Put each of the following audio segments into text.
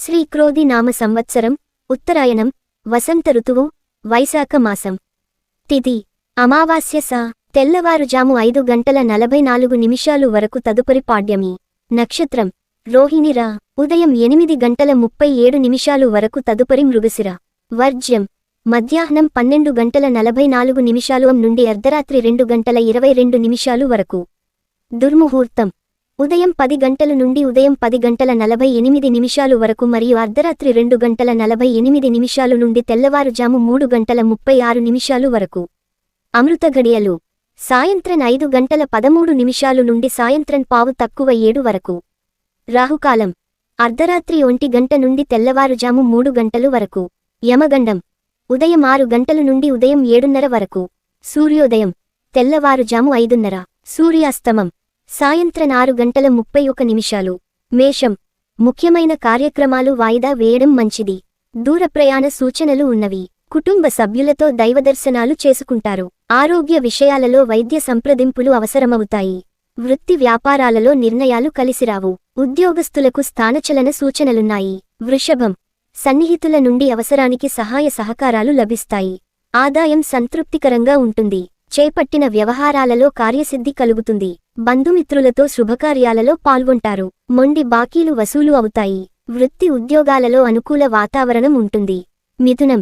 శ్రీ క్రోధి నామ సంవత్సరం ఉత్తరాయణం వసంత ఋతువు వైశాఖ మాసం. తిథి అమావాస్య సా. తెల్లవారుజాము ఐదు గంటల నలభై నాలుగు నిమిషాలు వరకు తదుపరి పాడ్యమి. నక్షత్రం. రోహిణిరా ఉదయం ఎనిమిది గంటల ముప్పై ఏడు నిమిషాలు వరకు తదుపరి మృగశిర. వర్జ్యం. మధ్యాహ్నం పన్నెండు గంటల నలభై నాలుగు నిమిషాలు నుండి అర్ధరాత్రి రెండు గంటల ఇరవై రెండు నిమిషాలు వరకు. దుర్ముహూర్తం. ఉదయం పది గంటల నుండి ఉదయం పది గంటల నలభై ఎనిమిది నిమిషాలు వరకు మరియు అర్ధరాత్రి రెండు గంటల నలభై ఎనిమిది నిమిషాలు నుండి తెల్లవారుజాము మూడు గంటల ముప్పై ఆరు నిమిషాలు వరకు. అమృత గడియలు. సాయంత్రం ఐదు గంటల పదమూడు నిమిషాలు నుండి సాయంత్రం పావు తక్కువ ఏడు వరకు. రాహుకాలం. అర్ధరాత్రి ఒంటి గంట నుండి తెల్లవారుజాము మూడు గంటలు వరకు. యమగండం. ఉదయం ఆరు గంటల నుండి ఉదయం ఏడున్నర వరకు. సూర్యోదయం. తెల్లవారుజాము ఐదున్నర. సూర్యాస్తమం. సాయంత్రం ఆరు గంటల ముప్పై ఒక నిమిషాలు. మేషం. ముఖ్యమైన కార్యక్రమాలు వాయిదా వేయడం మంచిది. దూర ప్రయాణ సూచనలు ఉన్నవి. కుటుంబ సభ్యులతో దైవదర్శనాలు చేసుకుంటారు. ఆరోగ్య విషయాలలో వైద్య సంప్రదింపులు అవసరమవుతాయి. వృత్తి వ్యాపారాలలో నిర్ణయాలు కలిసిరావు. ఉద్యోగస్తులకు స్థానచలన సూచనలున్నాయి. వృషభం. సన్నిహితుల నుండి అవసరానికి సహాయ సహకారాలు లభిస్తాయి. ఆదాయం సంతృప్తికరంగా ఉంటుంది. చేపట్టిన వ్యవహారాలలో కార్యసిద్ధి కలుగుతుంది. బంధుమిత్రులతో శుభకార్యాలలో పాల్గొంటారు. మొండి బాకీలు వసూలు అవుతాయి. వృత్తి ఉద్యోగాలలో అనుకూల వాతావరణం ఉంటుంది. మిథునం.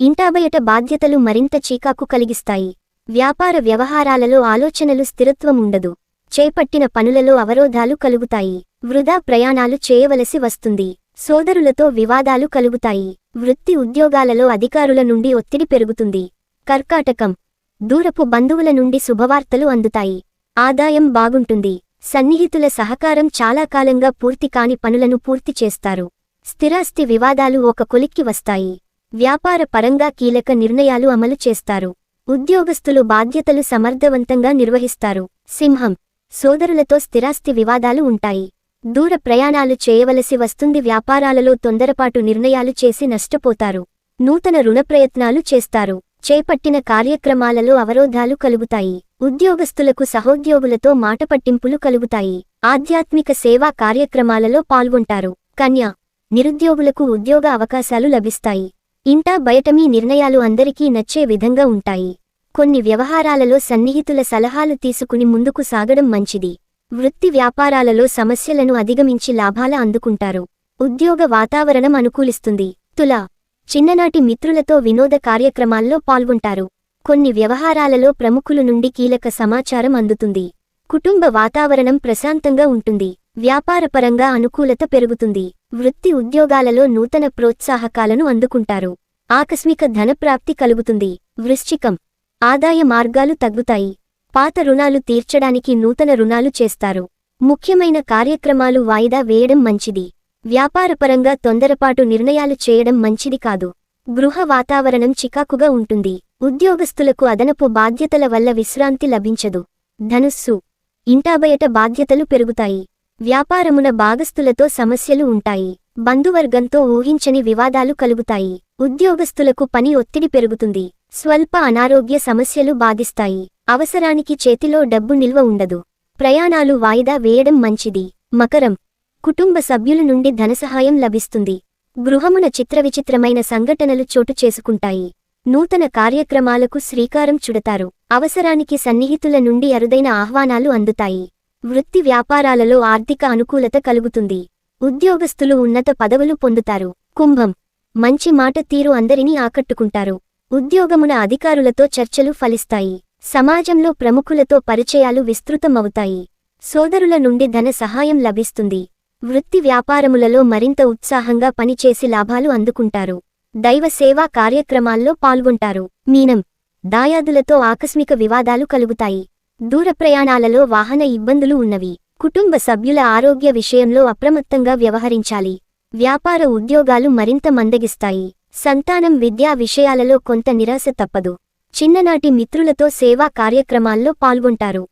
ఇంటాబయట బాధ్యతలు మరింత చీకాకు కలిగిస్తాయి. వ్యాపార వ్యవహారాలలో ఆలోచనలు స్థిరత్వం ఉండదు. చేపట్టిన పనులలో అవరోధాలు కలుగుతాయి. వృధా ప్రయాణాలు చేయవలసి వస్తుంది. సోదరులతో వివాదాలు కలుగుతాయి. వృత్తి ఉద్యోగాలలో అధికారుల నుండి ఒత్తిడి పెరుగుతుంది. కర్కాటకం. దూరపు బంధువుల నుండి శుభవార్తలు అందుతాయి. ఆదాయం బాగుంటుంది. సన్నిహితుల సహకారం చాలా కాలంగా పూర్తి కాని పనులను పూర్తి చేస్తారు. స్థిరాస్తి వివాదాలు ఒక కొలిక్కి వస్తాయి. వ్యాపార పరంగా కీలక నిర్ణయాలు అమలు చేస్తారు. ఉద్యోగస్తులు బాధ్యతలు సమర్థవంతంగా నిర్వహిస్తారు. సింహం. సోదరులతో స్థిరాస్తి వివాదాలు ఉంటాయి. దూర ప్రయాణాలు చేయవలసి వస్తుంది. వ్యాపారాలలో తొందరపాటు నిర్ణయాలు చేసి నష్టపోతారు. నూతన రుణ ప్రయత్నాలు చేస్తారు. చేపట్టిన కార్యక్రమాలలో అవరోధాలు కలుగుతాయి. ఉద్యోగస్తులకు సహోద్యోగులతో మాటపట్టింపులు కలుగుతాయి. ఆధ్యాత్మిక సేవా కార్యక్రమాలలో పాల్గొంటారు. కన్య నిరుద్యోగులకు ఉద్యోగ అవకాశాలు లభిస్తాయి. ఇంటా బయటమీ నిర్ణయాలు అందరికీ నచ్చే విధంగా ఉంటాయి. కొన్ని వ్యవహారాలలో సన్నిహితుల సలహాలు తీసుకుని ముందుకు సాగడం మంచిది. వృత్తి వ్యాపారాలలో సమస్యలను అధిగమించి లాభాల అందుకుంటారు. ఉద్యోగ వాతావరణం అనుకూలిస్తుంది. తులా చిన్ననాటి మిత్రులతో వినోద కార్యక్రమాల్లో పాల్గొంటారు. కొన్ని వ్యవహారాలలో ప్రముఖుల నుండి కీలక సమాచారం అందుతుంది. కుటుంబ వాతావరణం ప్రశాంతంగా ఉంటుంది. వ్యాపారపరంగా అనుకూలత పెరుగుతుంది. వృత్తి ఉద్యోగాలలో నూతన ప్రోత్సాహకాలను అందుకుంటారు. ఆకస్మిక ధనప్రాప్తి కలుగుతుంది. వృశ్చికం. ఆదాయ మార్గాలు తగ్గుతాయి. పాత రుణాలు తీర్చడానికి నూతన రుణాలు చేస్తారు. ముఖ్యమైన కార్యక్రమాలు వాయిదా వేయడం మంచిది. వ్యాపారపరంగా తొందరపాటు నిర్ణయాలు చేయడం మంచిది కాదు. గృహ వాతావరణం చికాకుగా ఉంటుంది. ఉద్యోగస్తులకు అదనపు బాధ్యతల వల్ల విశ్రాంతి లభించదు. ధనుస్సు. ఇంటాబయట బాధ్యతలు పెరుగుతాయి. వ్యాపారమున భాగస్థులతో సమస్యలు ఉంటాయి. బంధువర్గంతో ఊహించని వివాదాలు కలుగుతాయి. ఉద్యోగస్తులకు పని ఒత్తిడి పెరుగుతుంది. స్వల్ప అనారోగ్య సమస్యలు బాధిస్తాయి. అవసరానికి చేతిలో డబ్బు నిల్వ ఉండదు. ప్రయాణాలు వాయిదా వేయడం మంచిది. మకరం. కుటుంబ సభ్యుల నుండి ధనసహాయం లభిస్తుంది. గృహమున చిత్రవిచిత్రమైన సంఘటనలు చోటు చేసుకుంటాయి. నూతన కార్యక్రమాలకు శ్రీకారం చుడతారు. అవసరానికి సన్నిహితుల నుండి అరుదైన ఆహ్వానాలు అందుతాయి. వృత్తి వ్యాపారాలలో ఆర్థిక అనుకూలత కలుగుతుంది. ఉద్యోగస్తులు ఉన్నత పదవులు పొందుతారు. కుంభం. మంచి మాట తీరు అందరినీ ఆకట్టుకుంటారు. ఉద్యోగమున అధికారులతో చర్చలు ఫలిస్తాయి. సమాజంలో ప్రముఖులతో పరిచయాలు విస్తృతమవుతాయి. సోదరుల నుండి ధన సహాయం లభిస్తుంది. వృత్తి వ్యాపారములలో మరింత ఉత్సాహంగా పనిచేసి లాభాలు అందుకుంటారు. దైవ సేవా కార్యక్రమాల్లో పాల్గొంటారు. మీనం. దాయాదులతో ఆకస్మిక వివాదాలు కలుగుతాయి. దూర ప్రయాణాలలో వాహన ఇబ్బందులు ఉన్నవి. కుటుంబ సభ్యుల ఆరోగ్య విషయంలో అప్రమత్తంగా వ్యవహరించాలి. వ్యాపార ఉద్యోగాలు మరింత మందగిస్తాయి. సంతానం విద్యా విషయాలలో కొంత నిరాశ తప్పదు. చిన్ననాటి మిత్రులతో సేవా కార్యక్రమాల్లో పాల్గొంటారు.